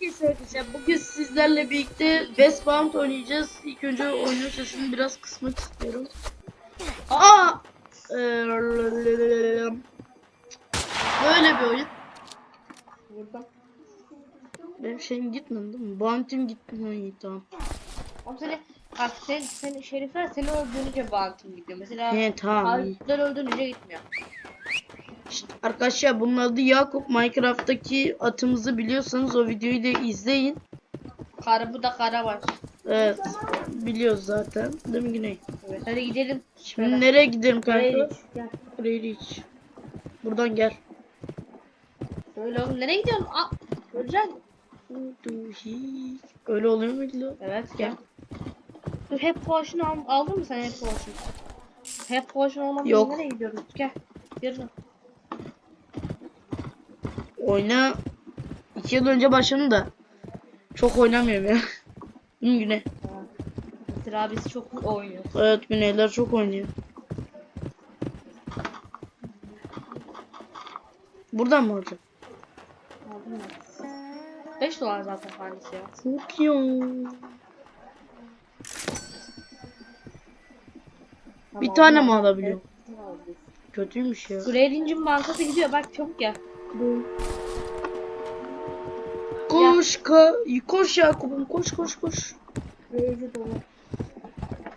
Herkese arkadaşlar bugün sizlerle birlikte Best Bound oynayacağız. İlk önce oyunun sesini biraz kısmak istiyorum. Aa! Ee, Böyle bir oyun. Burada. Benim şeyim gitmedi değil mi? Bounty'm gitti. Ha, iyi tamam. Ama seni bak sen seni şerifler seni öldürünce bantım gidiyor. Mesela He tamam. iyi. Harputlar öldürünce gitmiyor. İşte arkadaşlar bunun adı Yakup. Minecraft'taki atımızı biliyorsanız o videoyu da izleyin. Kara bu da kara var. Evet. Biliyoruz zaten. Değil mi Güney? Evet. Hadi gidelim. Şimdi nereye gidelim kanka? Nereye Gel. Reyliç. Buradan gel. Söyle oğlum nereye gidiyorsun? Aa, göreceksin. Öyle oluyor muydu? lan? Evet gel. Dur hep al, aldın mı sen hep potion? Hep potion olmadan Yok. nereye gidiyoruz? Gel. Yürü. Oyna 2 yıl önce başladım da çok oynamıyorum ya. Mi Güney? Mesela abisi çok oynuyor. Evet Güneyler çok oynuyor. Buradan mı alacağım? Aldın mı? 5 dolar zaten tanesi ya. Çok iyi. Bir tane mi alabiliyorum? Kötüymüş ya. Gradinc'in bankası gidiyor bak çabuk gel. Koş ka koş Yakup'um koş koş koş. Gradinc'i dolu.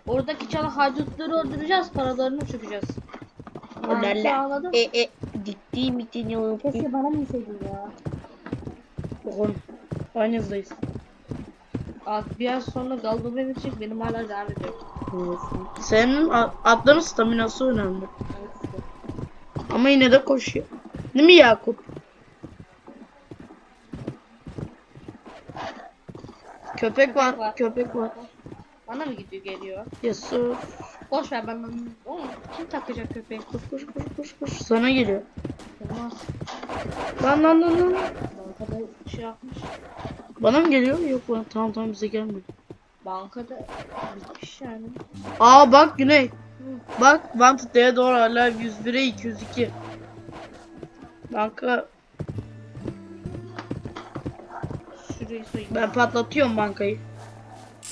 Oradaki çalan haydutları öldüreceğiz paralarını çökeceğiz. Ağladı. E e gittiğim için yok. Keşke bana mı yseydin ya? Oğlum aynı hızdayız. Artık bir ay sonra Galdo verecek benim hala devam ediyor. Senin a- atların staminası önemli. Ama yine de koşuyor. Değil mi Yakup? Köpek var, köpek var. Bana mı gidiyor geliyor? Yusuf. Boş ver ben. Oğlum kim takacak köpeği? Koş koş koş koş koş. Sana geliyor. Olmaz. Lan lan lan lan. Bankada şey yapmış. Bana mı geliyor? Yok lan. Tamam tamam bize gelmedi. Bankada bitmiş yani. Aa bak Güney. Bak Wanted'e doğru hala 101'e 202. Banka Şurayı soyayım. ben patlatıyorum bankayı.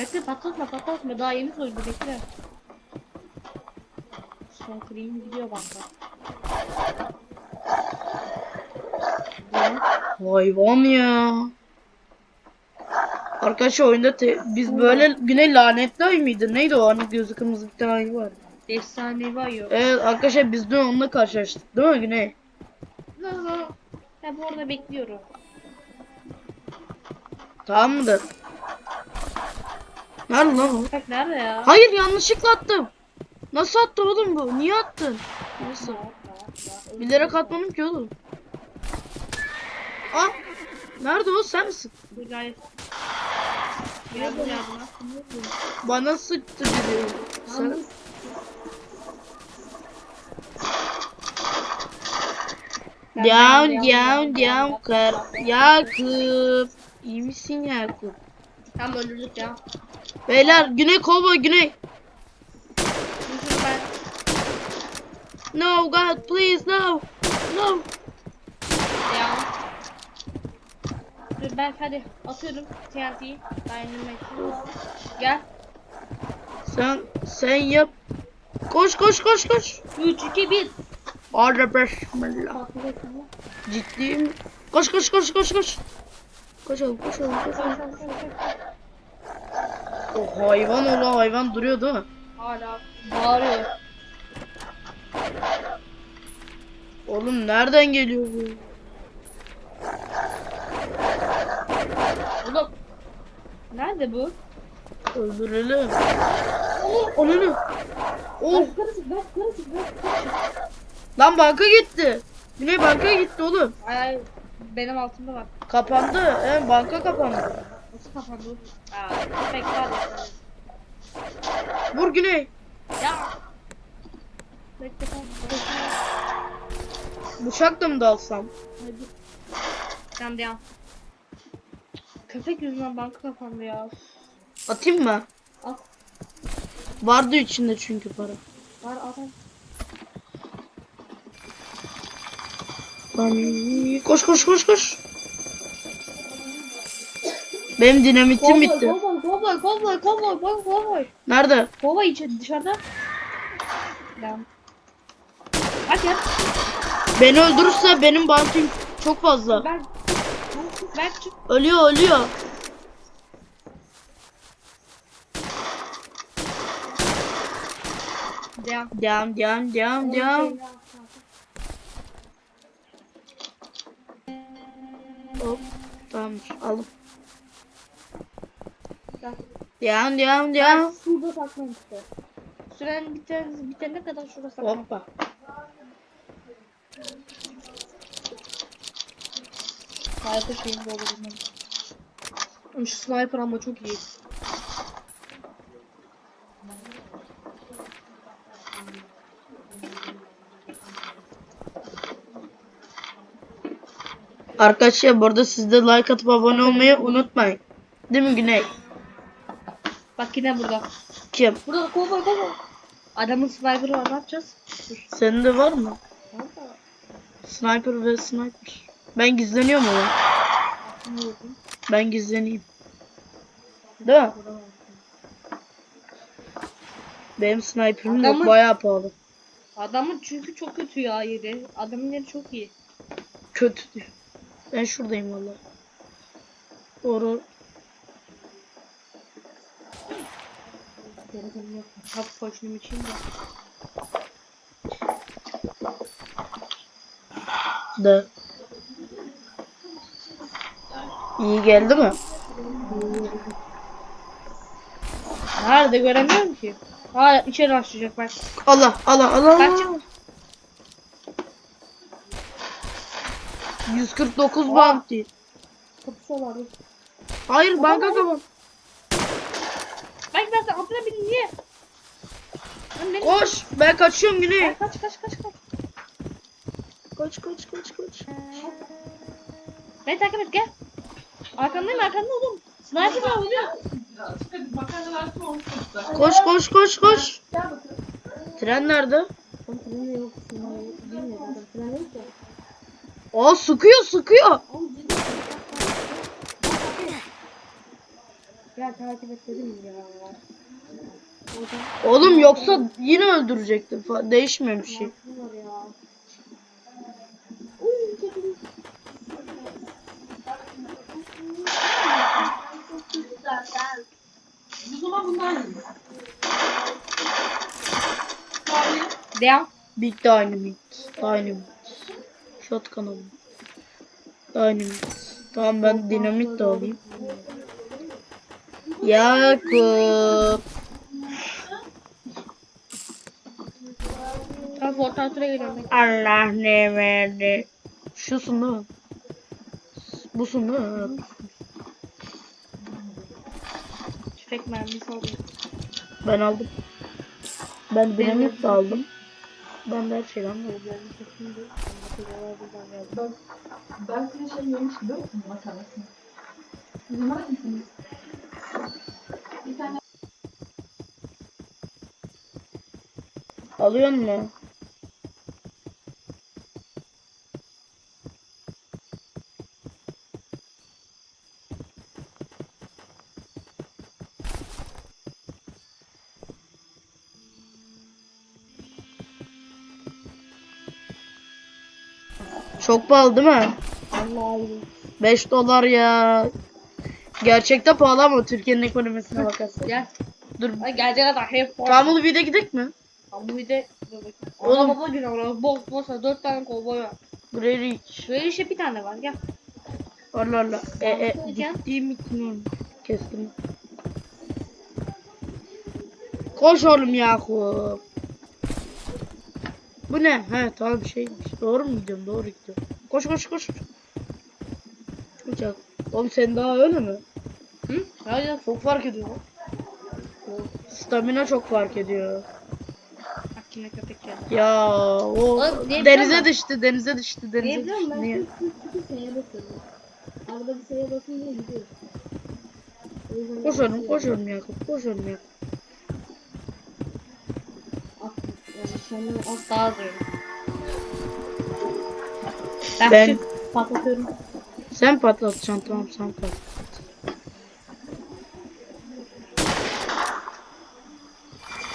Bekle patlatma patlatma daha yeni soydu bekle. Son cream gidiyor banka. Hayvan ya. Arkadaşlar oyunda biz böyle Güney lanetli ay mıydı? Neydi o hani gözü kırmızı bir tane ayı var. Efsanevi ayı. Evet arkadaşlar biz dün onunla karşılaştık değil mi Güney? Ne ne? Ben bu arada bekliyorum. Tamam mıdır? Nerede lan o? Bak nerede ya? Hayır yanlışlıkla attım. Nasıl attı oğlum bu? Niye attın? Neyse. Bilerek atmadım ki oğlum. Aa! Nerede o sen misin? Bu gayet. Yardım yardıma. Bana sıktı biri. Sen... Down down down kar. Yakup. İyi misin Yakup? Tam öldürdük ya. Beyler güney kovboy güney. No God please no. No. ya. Dur ben hadi atıyorum TNT'yi. Dynamite'i. Gel. Sen sen yap. Koş koş koş koş. 3 2 1. Arda bismillah. Ciddiyim. Koş koş koş koş koş. Koşalım koşalım koşalım. O hayvan ola hayvan duruyor değil mi? Hala bağırıyor. Oğlum nereden geliyor bu? Oğlum. Nerede bu? Öldürelim. Onu? Oh karışık bak. lan banka gitti. Güney banka gitti oğlum. Ay benim altımda bak. Kapandı. He, banka kapandı. Nasıl kapandı? Aa var ya. Vur Güney. Ya. Bekle ben. Bıçakla mı dalsam? Hadi. Tamam devam. Köpek yüzünden banka kapandı ya. Atayım mı? Al. Vardı içinde çünkü para. Var adam. Ay, koş koş koş koş. Benim dinamitim bitti. kovboy, kovboy, kovboy, kovboy, kovboy, kovboy. Nerede? Kovboy içi dışarıda. Aç ya. Beni öldürürse benim bankim çok fazla. Ben. Ben. Ölüyor ölüyor. Devam. Devam devam devam devam. Devam devam devam. şurada saklan işte. Süren biten, bitene kadar şurada saklan. Hoppa. Sniper şeyim de olur bunun. Şu sniper ama çok iyi. Arkadaşlar bu arada siz de like atıp abone olmayı unutmayın. Değil mi Güney? Bak yine burada. Kim? Burada da kovboy kovboy. Adamın sniper'ı var ne yapacağız? Dur. Senin de var mı? Sniper ve sniper. Ben gizleniyorum vurdun? Ben gizleneyim. Değil mi? Benim sniper'ım Adamın- yok bayağı pahalı. Adamın çünkü çok kötü ya yeri. Adamın yeri çok iyi. Kötü diyor. Ben şuradayım valla. Doğru. Telefonum yok. Hap koşnum için de. Da. İyi geldi mi? Nerede göremiyorum ki. Ha içeri açacak bak. Allah Allah Allah. Kaç? 149 Oha. bounty. Kapısı var. Hayır banka kapan. Niye? Lan ne? Koş. Ben kaçıyorum Güney. Kaç kaç kaç kaç kaç. Kaç kaç kaç kaç. Beni takip et gel. Arkandayım arkanda oğlum. Sniper var oluyor. Koş koş koş koş. Tren nerede? Oğlum tren de yok. Tren yok. Bilmiyorum adam. Tren yok ya. Aa sıkıyor sıkıyor. Ya takip et dedim ya. Oğlum yoksa yine öldürecektim. Değişmiyor bir şey. Devam. Big Dynamite. Dynamite. Shotgun alayım. Dynamite. Tamam ben dinamit de alayım. Yakup. Fortnite'a geliyorum. Allah ne verdi. Busun değil mi? Evet. Tüfek mermisi alayım. Ben aldım. Ben dinamit de aldım. Ben de her şeyden aldım. Ben size şey yemiş biliyor musun makarnasını? Yemez misiniz? Bir tane Alıyor mu? Çok pahalı değil mi? Allah Allah. 5 dolar ya. Gerçekte pahalı ama Türkiye'nin ekonomisine bakarsan. Gel. Dur. Ay gelecek kadar hep var. Tamam bir de gidelim mi? Ama bu bir de. Oğlum. Baba var. Boş boş var. Dört tane kovboy var. Şöyle işte bir tane var. Gel. Allah Allah. E e gittiğim için kestim. Koş oğlum Yakup. Bu ne? He tamam bir şeymiş. Doğru mu gidiyorum? Doğru gidiyorum. Koş koş koş. Yakup. Oğlum sen daha öyle mi? Hı? Hayır. Çok fark ediyor. Stamina çok fark ediyor. Yine köpek geldi. Ya o Oğlum, biliyor denize musun? düştü, denize düştü, denize biliyor düştü. Ben Niye? sırf S'ye basıyorum. Arada bir S'ye basınca gidiyor. O yüzden Koş koş Yakup, koş Yakup. Ben, ben... patlatıyorum. Sen patlatacaksın tamam sen patlat.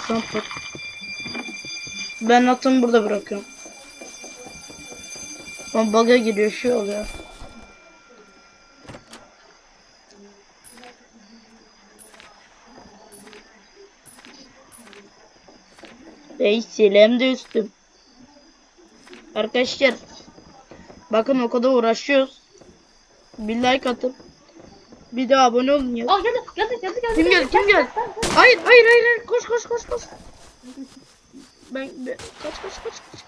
Sen patlat. Ben atımı burada bırakıyorum. Ama bug'a giriyor şey oluyor. Veysel'im de üstüm. Arkadaşlar bakın o kadar uğraşıyoruz. Bir like atıp bir de abone olun ya. Aa geldi geldi geldi geldi. Kim geldi? Kim geldi? Hayır, hayır, hayır, hayır. Koş, koş, koş, koş. Ben, ben kaç, kaç, kaç, kaç.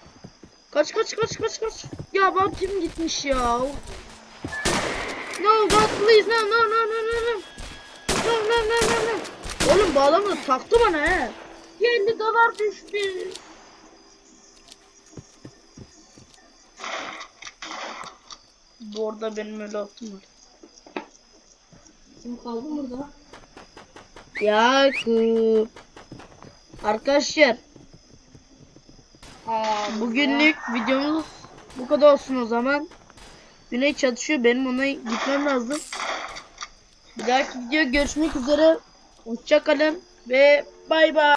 Kaç, kaç, kaç, kaç, kaç. Ya bak kim gitmiş ya. No, God, please, no, no, no, no, no, no. No, no, no, no, no. Oğlum da taktı bana he. 50 dolar düştü. Bu arada benim öyle atım var. Kim kaldı burada? Yakup. Arkadaşlar Aa, bugünlük videomuz bu kadar olsun o zaman. Güney çatışıyor benim ona gitmem lazım. Bir dahaki video görüşmek üzere. Hoşçakalın ve bay bay.